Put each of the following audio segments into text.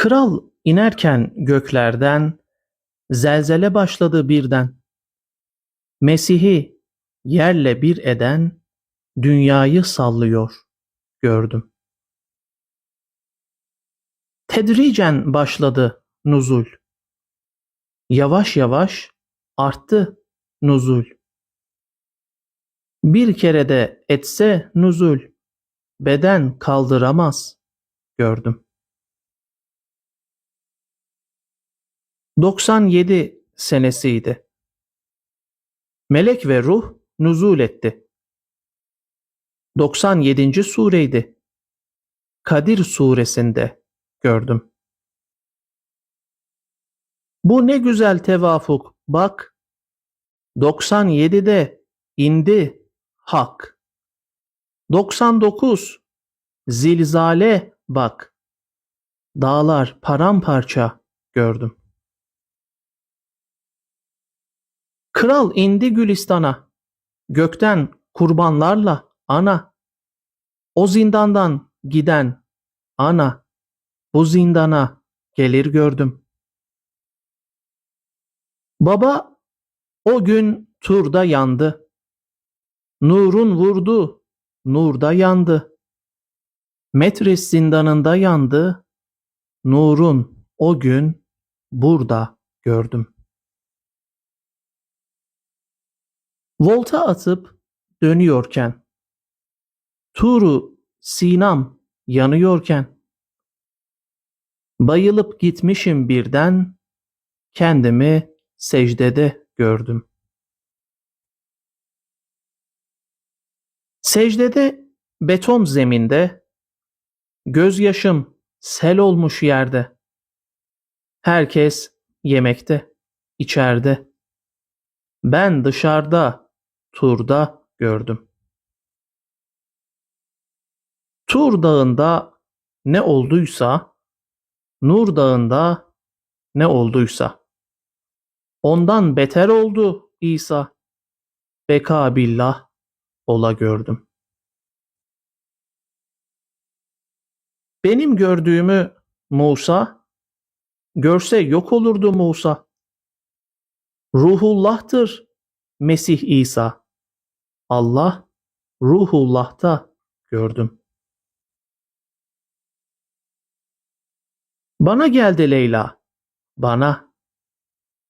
Kral inerken göklerden zelzele başladı birden. Mesih'i yerle bir eden dünyayı sallıyor gördüm. Tedricen başladı nuzul. Yavaş yavaş arttı nuzul. Bir kere de etse nuzul, beden kaldıramaz gördüm. 97 senesiydi. Melek ve ruh nuzul etti. 97. sureydi. Kadir suresinde gördüm. Bu ne güzel tevafuk bak. 97'de indi hak. 99 zilzale bak. Dağlar paramparça gördüm. Kral indi Gülistan'a. Gökten kurbanlarla ana. O zindandan giden ana. Bu zindana gelir gördüm. Baba o gün turda yandı. Nurun vurdu, nurda yandı. Metris zindanında yandı. Nurun o gün burada gördüm. Volta atıp dönüyorken, Turu Sinam yanıyorken, bayılıp gitmişim birden, kendimi secdede gördüm. Secdede beton zeminde, gözyaşım sel olmuş yerde. Herkes yemekte, içeride. Ben dışarıda, turda gördüm. Tur dağında ne olduysa, Nur dağında ne olduysa. Ondan beter oldu İsa. Beka billah ola gördüm. Benim gördüğümü Musa, görse yok olurdu Musa. Ruhullah'tır Mesih İsa. Allah Ruhullah'ta gördüm. Bana geldi Leyla, bana.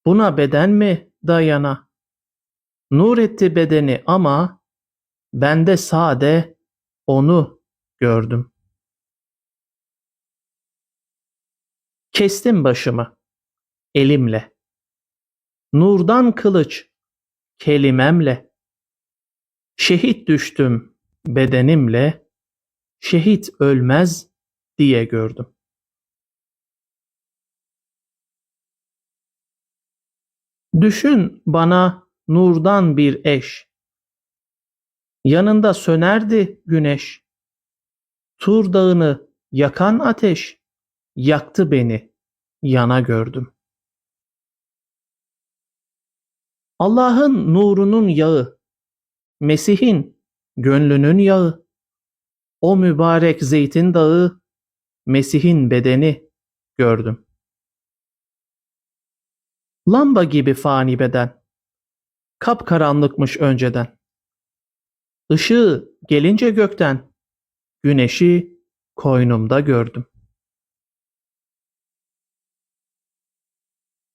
Buna beden mi dayana? Nur etti bedeni ama bende sade onu gördüm. Kestim başımı elimle. Nurdan kılıç kelimemle. Şehit düştüm bedenimle. Şehit ölmez diye gördüm. Düşün bana nurdan bir eş. Yanında sönerdi güneş. Tur dağını yakan ateş yaktı beni, yana gördüm. Allah'ın nurunun yağı, Mesih'in gönlünün yağı, o mübarek zeytin dağı, Mesih'in bedeni gördüm. Lamba gibi fani beden. Kapkaranlıkmış önceden. Işığı gelince gökten, güneşi koynumda gördüm.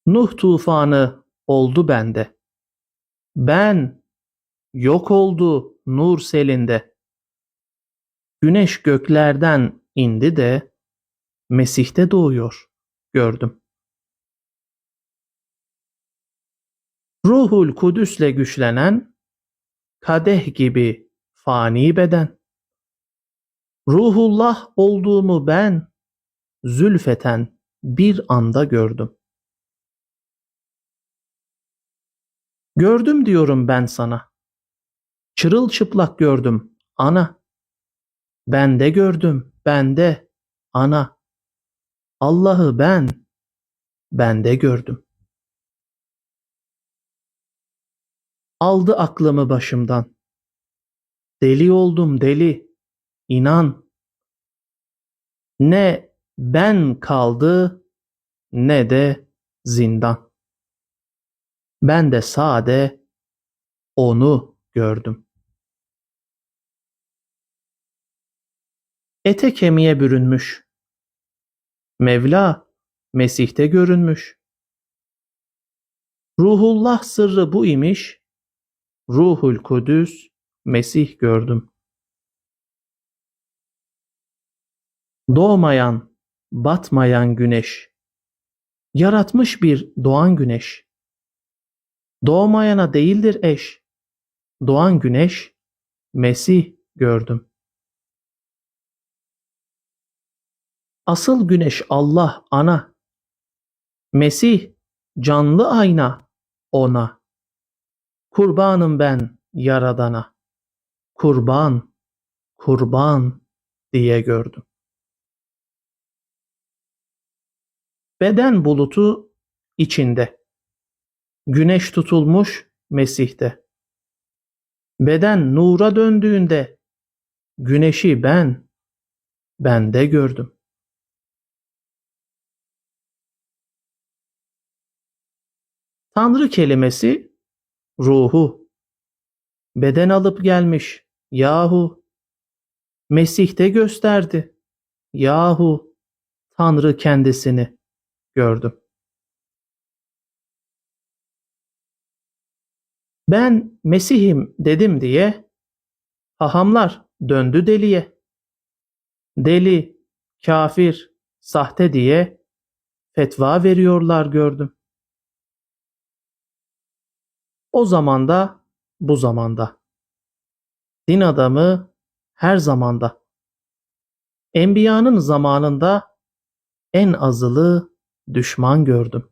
Nuh tufanı oldu bende. Ben yok oldu nur selinde. Güneş göklerden indi de Mesih'te doğuyor gördüm. Ruhul Kudüs'le güçlenen kadeh gibi fani beden. Ruhullah olduğumu ben zülfeten bir anda gördüm. Gördüm diyorum ben sana. Çırılçıplak gördüm ana. Ben de gördüm ben de ana. Allah'ı ben ben de gördüm. Aldı aklımı başımdan. Deli oldum deli. İnan. Ne ben kaldı ne de zindan. Ben de sade onu gördüm. Ete kemiğe bürünmüş. Mevla Mesih'te görünmüş. Ruhullah sırrı bu imiş. Ruhul Kudüs Mesih gördüm. Doğmayan, batmayan güneş. Yaratmış bir doğan güneş. Doğmayana değildir eş. Doğan güneş, Mesih gördüm. Asıl güneş Allah ana. Mesih canlı ayna ona. Kurbanım ben yaradana. Kurban, kurban diye gördüm. Beden bulutu içinde. Güneş tutulmuş Mesih'te. Beden nura döndüğünde güneşi ben, bende gördüm. Tanrı kelimesi ruhu. Beden alıp gelmiş yahu. Mesih'te gösterdi yahu. Tanrı kendisini gördüm. Ben Mesih'im dedim diye hahamlar döndü deliye. Deli, kafir, sahte diye fetva veriyorlar gördüm. O zamanda, bu zamanda. Din adamı her zamanda. Enbiyanın zamanında en azılı düşman gördüm.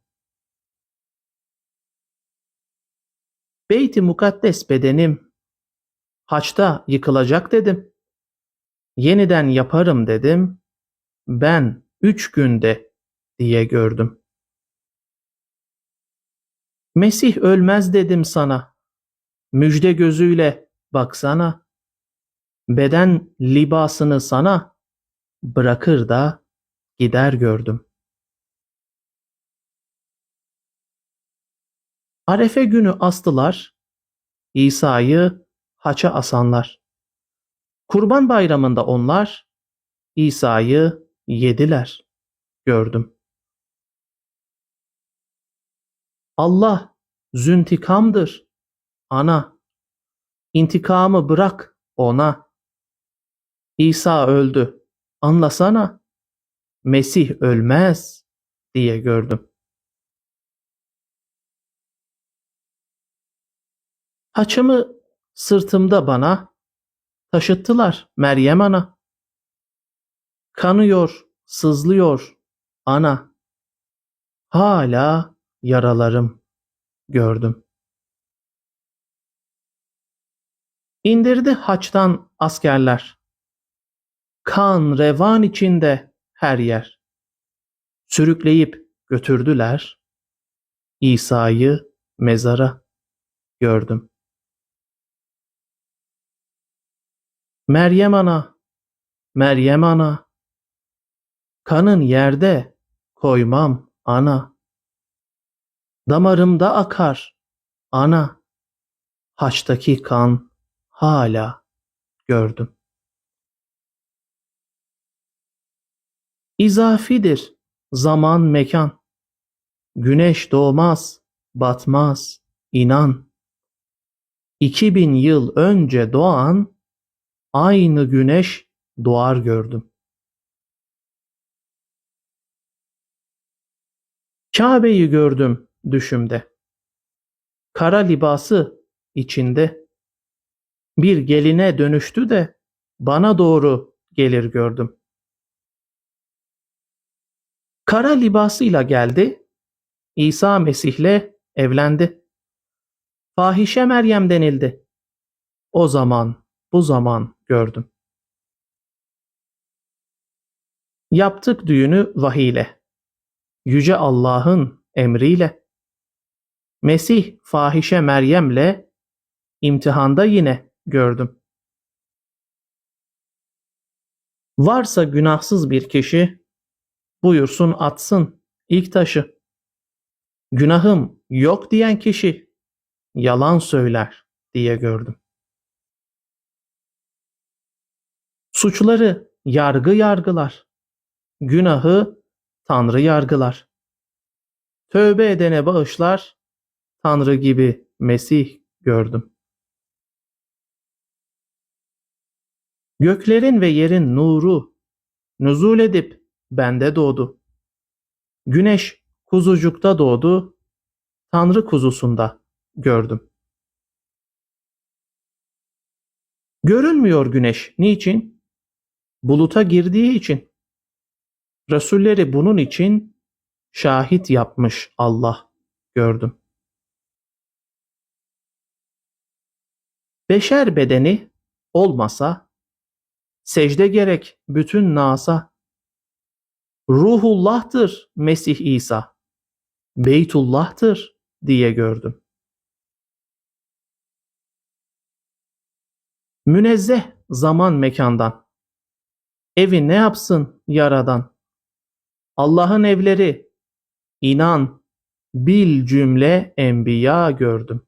Beyt-i mukaddes bedenim haçta yıkılacak dedim. Yeniden yaparım dedim. Ben üç günde diye gördüm. Mesih ölmez dedim sana. Müjde gözüyle baksana. Beden libasını sana bırakır da gider gördüm. Arefe günü astılar, İsa'yı haça asanlar. Kurban bayramında onlar İsa'yı yediler, gördüm. Allah züntikamdır, ana. İntikamı bırak ona. İsa öldü, anlasana. Mesih ölmez diye gördüm. Haçımı sırtımda bana taşıttılar Meryem ana. Kanıyor, sızlıyor ana. Hala yaralarım gördüm. İndirdi haçtan askerler. Kan revan içinde her yer. Sürükleyip götürdüler. İsa'yı mezara gördüm. Meryem ana, Meryem ana, kanın yerde koymam ana. Damarımda akar ana, haçtaki kan hala gördüm. İzafidir zaman mekan. Güneş doğmaz, batmaz, inan. 2000 yıl önce doğan aynı güneş doğar gördüm. Kabe'yi gördüm düşümde. Kara libası içinde. Bir geline dönüştü de bana doğru gelir gördüm. Kara libasıyla geldi. İsa Mesih'le evlendi. Fahişe Meryem denildi. O zaman, bu zaman gördüm. Yaptık düğünü vahiyle. Yüce Allah'ın emriyle. Mesih fahişe Meryem'le imtihanda yine gördüm. Varsa günahsız bir kişi Buyursun atsın ilk taşı. Günahım yok diyen kişi yalan söyler diye gördüm. Suçları yargı yargılar. Günahı Tanrı yargılar. Tövbe edene bağışlar. Tanrı gibi Mesih gördüm. Göklerin ve yerin nuru nüzul edip bende doğdu. Güneş kuzucukta doğdu. Tanrı kuzusunda gördüm. Görünmüyor güneş. Niçin? Buluta girdiği için. Resulleri bunun için şahit yapmış Allah gördüm. Beşer bedeni olmasa secde gerek bütün nasa. Ruhullah'tır Mesih İsa. Beytullah'tır diye gördüm. Münezzeh zaman mekandan. Evi ne yapsın yaradan? Allah'ın evleri, inan, bil cümle enbiya gördüm.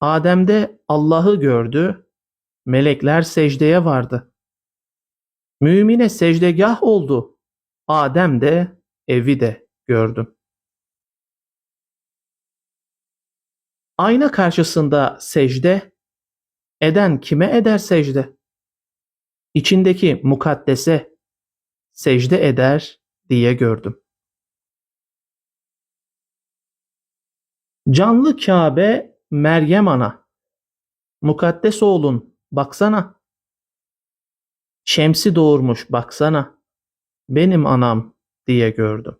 Adem'de Allah'ı gördü, melekler secdeye vardı. Mümine secdegah oldu, Adem de evi de gördüm. Ayna karşısında secde, eden kime eder secde? İçindeki mukaddese secde eder diye gördüm. Canlı Kabe Meryem ana. Mukaddes oğlun baksana. Şemsi doğurmuş baksana. Benim anam diye gördüm.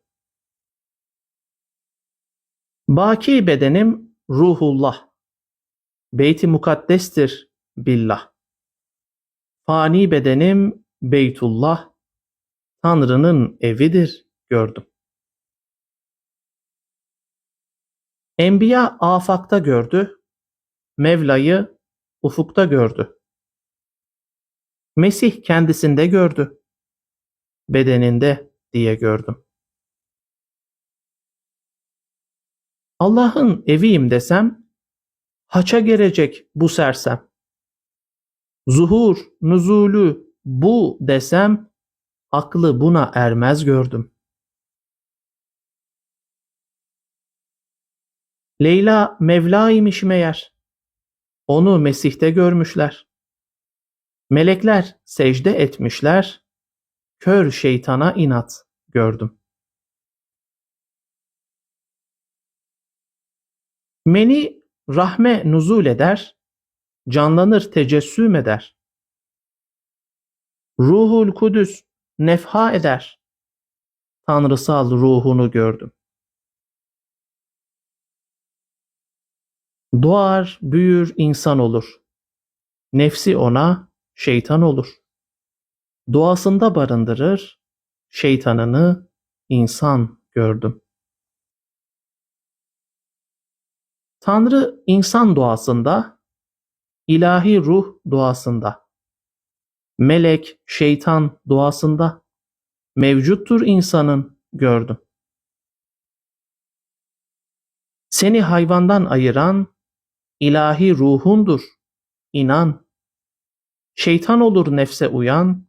Baki bedenim ruhullah. Beyti mukaddestir billah. Fani bedenim Beytullah. Tanrı'nın evidir gördüm. Enbiya afakta gördü, Mevla'yı ufukta gördü. Mesih kendisinde gördü, bedeninde diye gördüm. Allah'ın eviyim desem, haça gelecek bu sersem. Zuhur, nuzulü bu desem, aklı buna ermez gördüm. Leyla Mevla imiş meğer. Onu Mesih'te görmüşler. Melekler secde etmişler. Kör şeytana inat gördüm. Meni rahme nuzul eder, canlanır tecessüm eder. Ruhul Kudüs nefha eder. Tanrısal ruhunu gördüm. Doğar, büyür, insan olur. Nefsi ona şeytan olur. Doğasında barındırır, şeytanını insan gördüm. Tanrı insan doğasında, ilahi ruh doğasında, melek, şeytan doğasında mevcuttur insanın gördüm. Seni hayvandan ayıran ilahi ruhundur. İnan. Şeytan olur nefse uyan,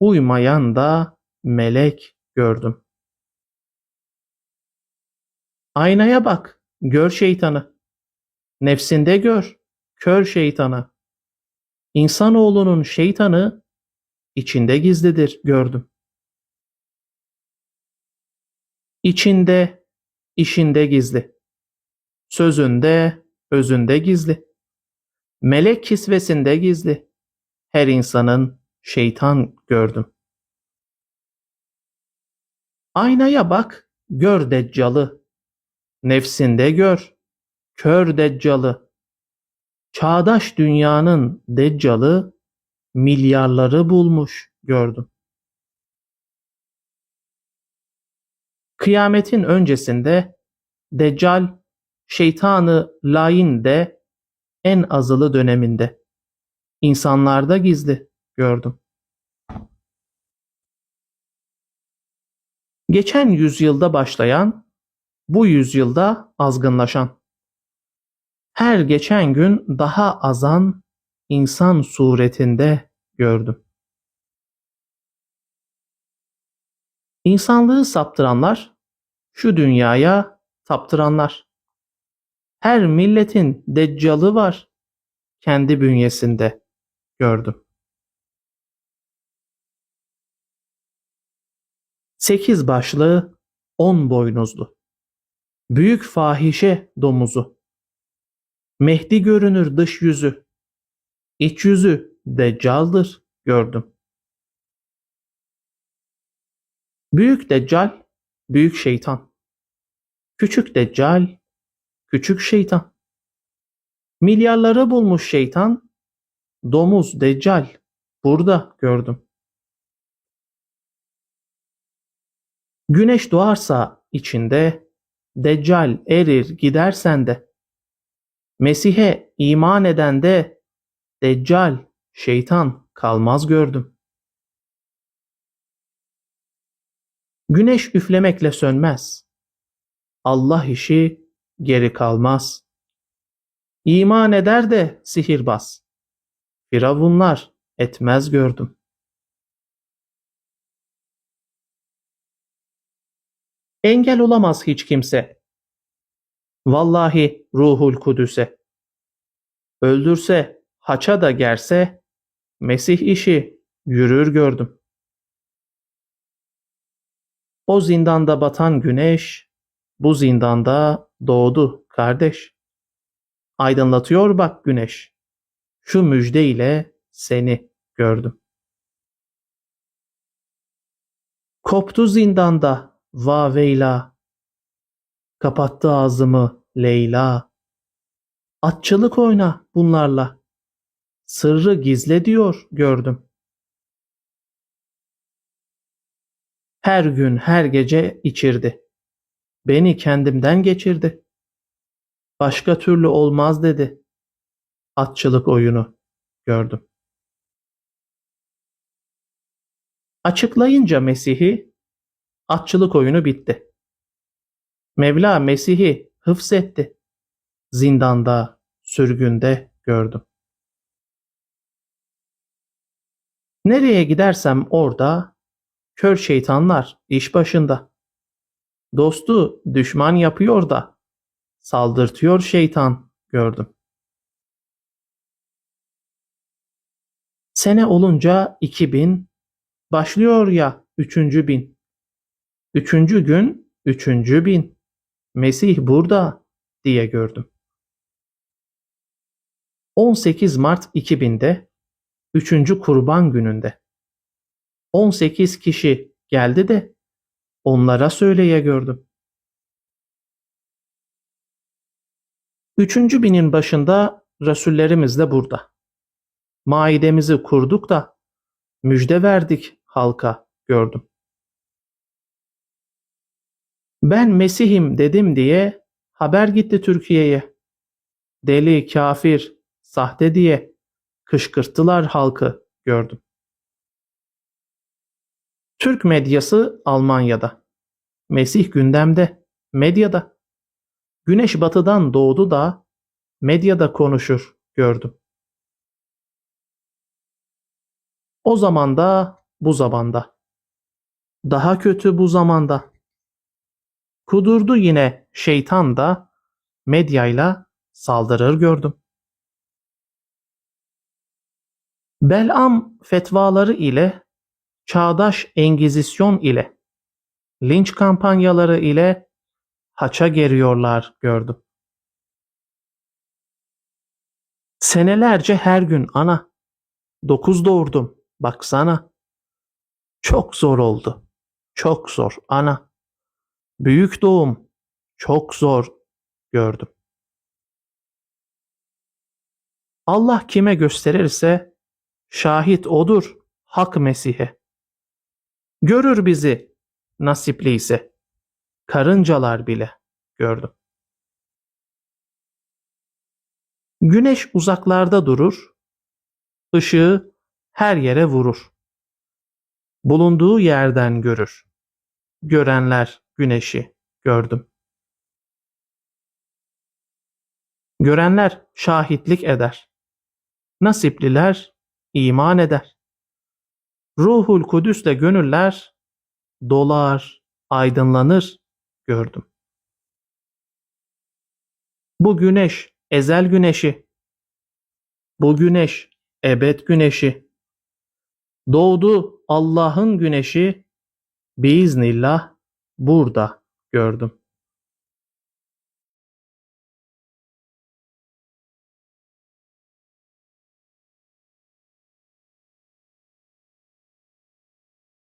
uymayan da melek gördüm. Aynaya bak, gör şeytanı. Nefsinde gör, kör şeytanı. İnsanoğlunun şeytanı içinde gizlidir gördüm. İçinde, işinde gizli. Sözünde, özünde gizli. Melek kisvesinde gizli. Her insanın şeytan gördüm. Aynaya bak, gör deccalı. Nefsinde gör, kör deccalı. Çağdaş dünyanın deccalı milyarları bulmuş gördüm. Kıyametin öncesinde Deccal şeytanı lain de en azılı döneminde insanlarda gizli gördüm. Geçen yüzyılda başlayan, bu yüzyılda azgınlaşan. Her geçen gün daha azan insan suretinde gördüm. İnsanlığı saptıranlar, şu dünyaya taptıranlar. Her milletin deccalı var kendi bünyesinde gördüm. Sekiz başlı, on boynuzlu. Büyük fahişe domuzu. Mehdi görünür dış yüzü. İç yüzü deccaldır gördüm. Büyük deccal, büyük şeytan. Küçük deccal, küçük şeytan. Milyarları bulmuş şeytan, domuz deccal burada gördüm. Güneş doğarsa içinde, Deccal erir gidersen de. Mesih'e iman eden de, Deccal, şeytan kalmaz gördüm. Güneş üflemekle sönmez. Allah işi geri kalmaz. İman eder de sihirbaz. Firavunlar etmez gördüm. Engel olamaz hiç kimse. Vallahi ruhul kudüse. Öldürse, haça da gerse, Mesih işi yürür gördüm. O zindanda batan güneş, bu zindanda doğdu kardeş. Aydınlatıyor bak güneş. Şu müjde ile seni gördüm. Koptu zindanda Vaveyla. Kapattı ağzımı Leyla. Atçılık oyna bunlarla. Sırrı gizle diyor gördüm. Her gün her gece içirdi. Beni kendimden geçirdi. Başka türlü olmaz dedi. Atçılık oyunu gördüm. Açıklayınca Mesih'i Atçılık oyunu bitti. Mevla Mesih'i hıfzetti. Zindanda, sürgünde gördüm. Nereye gidersem orada kör şeytanlar iş başında. Dostu düşman yapıyor da saldırtıyor şeytan gördüm. Sene olunca 2000 başlıyor ya üçüncü bin. Üçüncü gün, üçüncü bin. Mesih burada diye gördüm. 18 Mart 2000'de, üçüncü kurban gününde. 18 kişi geldi de onlara söyleye gördüm. Üçüncü binin başında Resullerimiz de burada. Maidemizi kurduk da müjde verdik halka gördüm. Ben Mesih'im dedim diye haber gitti Türkiye'ye. Deli, kafir, sahte diye kışkırttılar halkı gördüm. Türk medyası Almanya'da. Mesih gündemde, medyada. Güneş batıdan doğdu da medyada konuşur gördüm. O zamanda, bu zamanda. Daha kötü bu zamanda. Kudurdu yine şeytan da medyayla saldırır gördüm. Belam fetvaları ile, çağdaş engizisyon ile, linç kampanyaları ile haça geriyorlar gördüm. Senelerce her gün ana, dokuz doğurdum, baksana. Çok zor oldu, çok zor ana. Büyük doğum çok zor gördüm. Allah kime gösterirse şahit odur hak Mesih'e. Görür bizi nasipliyse karıncalar bile gördüm. Güneş uzaklarda durur, ışığı her yere vurur. Bulunduğu yerden görür görenler güneşi gördüm. Görenler şahitlik eder. Nasipliler iman eder. Ruhul Kudüs'le gönüller dolar, aydınlanır gördüm. Bu güneş ezel güneşi. Bu güneş ebed güneşi. Doğdu Allah'ın güneşi biiznillah burada gördüm.